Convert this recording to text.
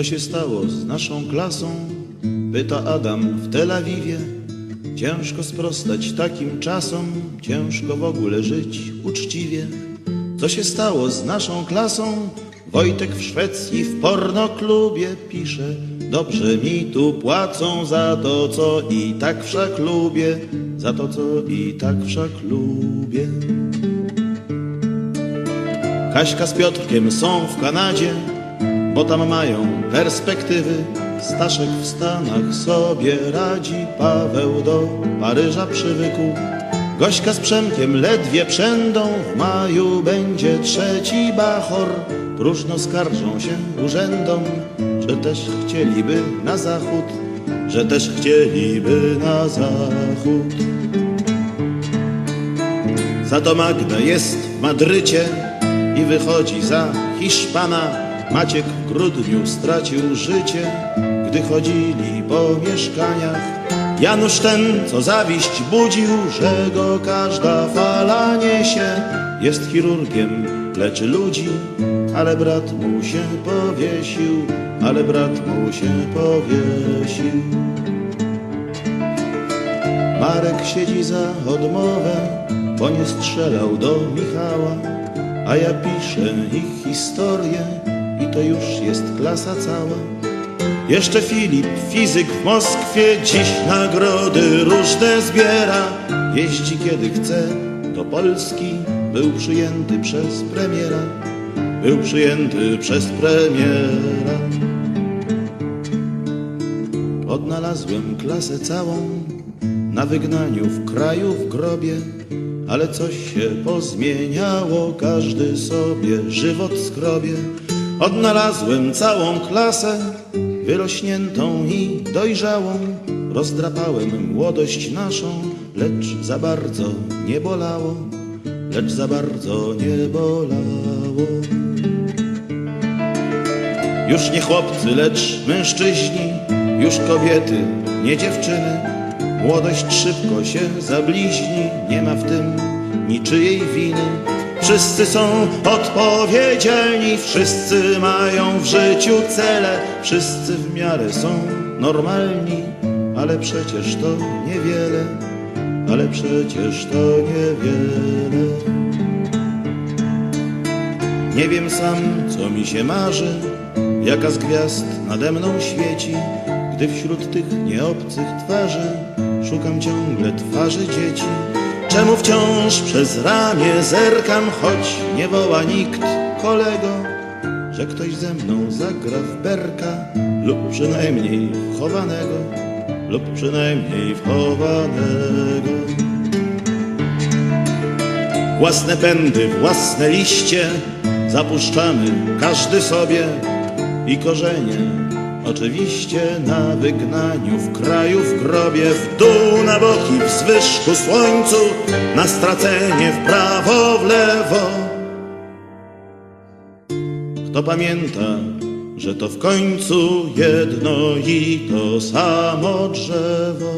Co się stało z naszą klasą? Pyta Adam w Tel Awiwie. Ciężko sprostać takim czasom, ciężko w ogóle żyć uczciwie. Co się stało z naszą klasą? Wojtek w Szwecji w pornoklubie pisze. Dobrze mi tu płacą za to, co i tak wszak lubię, za to, co i tak wszak lubię. Kaśka z Piotrkiem są w Kanadzie, bo tam mają perspektywy. Staszek w Stanach sobie radzi, Paweł do Paryża przywykł. Gośka z Przemkiem ledwie przędą, w maju będzie trzeci bachor. Próżno skarżą się urzędom, że też chcieliby na zachód, że też chcieliby na zachód. Za to Magda jest w Madrycie i wychodzi za Hiszpana. Maciek w grudniu stracił życie, gdy chodzili po mieszkaniach. Janusz ten, co zawiść budził, że go każda fala niesie, jest chirurgiem, leczy ludzi, ale brat mu się powiesił, ale brat mu się powiesił. Marek siedzi za odmowę, bo nie strzelał do Michała, a ja piszę ich historię i to już jest klasa cała. Jeszcze Filip, fizyk w Moskwie, dziś nagrody różne zbiera. Jeździ kiedy chce do Polski, był przyjęty przez premiera, był przyjęty przez premiera. Odnalazłem klasę całą na wygnaniu w kraju w grobie, ale coś się pozmieniało, każdy sobie żywot skrobie. Odnalazłem całą klasę, wyrośniętą i dojrzałą. Rozdrapałem młodość naszą, lecz za bardzo nie bolało, lecz za bardzo nie bolało. Już nie chłopcy, lecz mężczyźni, już kobiety, nie dziewczyny. Młodość szybko się zabliźni, nie ma w tym niczyjej winy. Wszyscy są odpowiedzialni, wszyscy mają w życiu cele, wszyscy w miarę są normalni, ale przecież to niewiele, ale przecież to niewiele. Nie wiem sam, co mi się marzy, jaka z gwiazd nade mną świeci, gdy wśród tych nieobcych twarzy szukam ciągle twarzy dzieci. Czemu wciąż przez ramię zerkam, choć nie woła nikt kolego, że ktoś ze mną zagra w berka lub przynajmniej w chowanego, lub przynajmniej w chowanego. Własne pędy, własne liście zapuszczamy każdy sobie i korzenie oczywiście na wygnaniu w kraju w grobie w dół na boki w zwyżku słońcu na stracenie w prawo w lewo. Kto pamięta, że to w końcu jedno i to samo drzewo